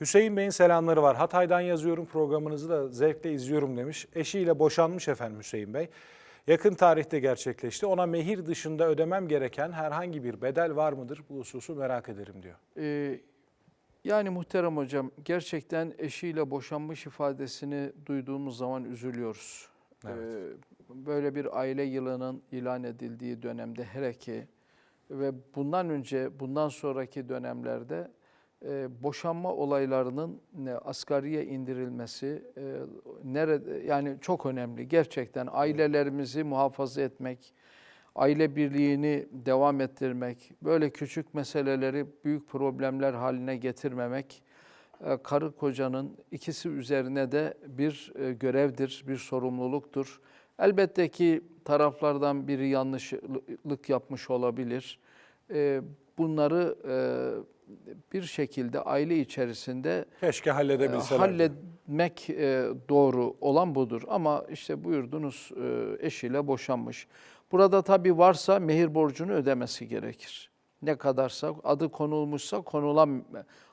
Hüseyin Bey'in selamları var. Hatay'dan yazıyorum programınızı da zevkle izliyorum demiş. Eşiyle boşanmış efendim Hüseyin Bey. Yakın tarihte gerçekleşti. Ona mehir dışında ödemem gereken herhangi bir bedel var mıdır? Bu hususu merak ederim diyor. Ee, yani muhterem hocam gerçekten eşiyle boşanmış ifadesini duyduğumuz zaman üzülüyoruz. Evet. Ee, böyle bir aile yılının ilan edildiği dönemde hele ki ve bundan önce bundan sonraki dönemlerde e, boşanma olaylarının ne, asgariye indirilmesi e, nerede yani çok önemli. Gerçekten ailelerimizi muhafaza etmek, aile birliğini devam ettirmek, böyle küçük meseleleri büyük problemler haline getirmemek, e, karı kocanın ikisi üzerine de bir e, görevdir, bir sorumluluktur. Elbette ki taraflardan biri yanlışlık yapmış olabilir. E, Bunları e, bir şekilde aile içerisinde Keşke halledebilseler. halletmek e, doğru olan budur. Ama işte buyurdunuz e, eşiyle boşanmış. Burada tabii varsa mehir borcunu ödemesi gerekir. Ne kadarsa adı konulmuşsa konulan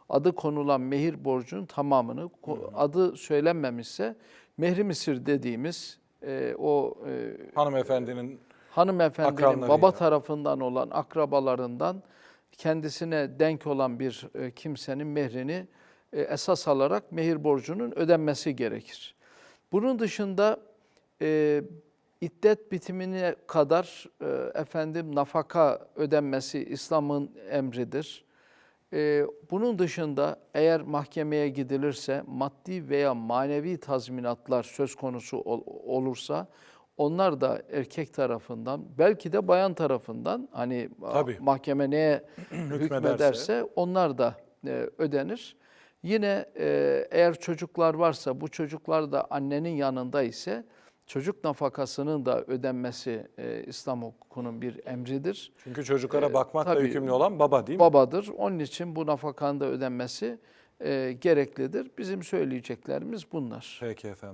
adı konulan mehir borcunun tamamını ko- adı söylenmemişse mehri misir dediğimiz e, o e, Hanımefendinin hanımefendinin baba tarafından olan akrabalarından kendisine denk olan bir e, kimsenin mehrini e, esas alarak mehir borcunun ödenmesi gerekir. Bunun dışında e, iddet bitimine kadar e, efendim nafaka ödenmesi İslam'ın emridir. E, bunun dışında eğer mahkemeye gidilirse maddi veya manevi tazminatlar söz konusu ol- olursa onlar da erkek tarafından belki de bayan tarafından hani Tabii. mahkeme neye Hükmederse. onlar da e, ödenir. Yine e, eğer çocuklar varsa bu çocuklar da annenin yanında ise çocuk nafakasının da ödenmesi e, İslam hukukunun bir emridir. çünkü çocuklara bakmakla tabii. yükümlü olan baba değil mi? Babadır. Onun için bu nafakanın da ödenmesi e, gereklidir. Bizim söyleyeceklerimiz bunlar. Peki efendim.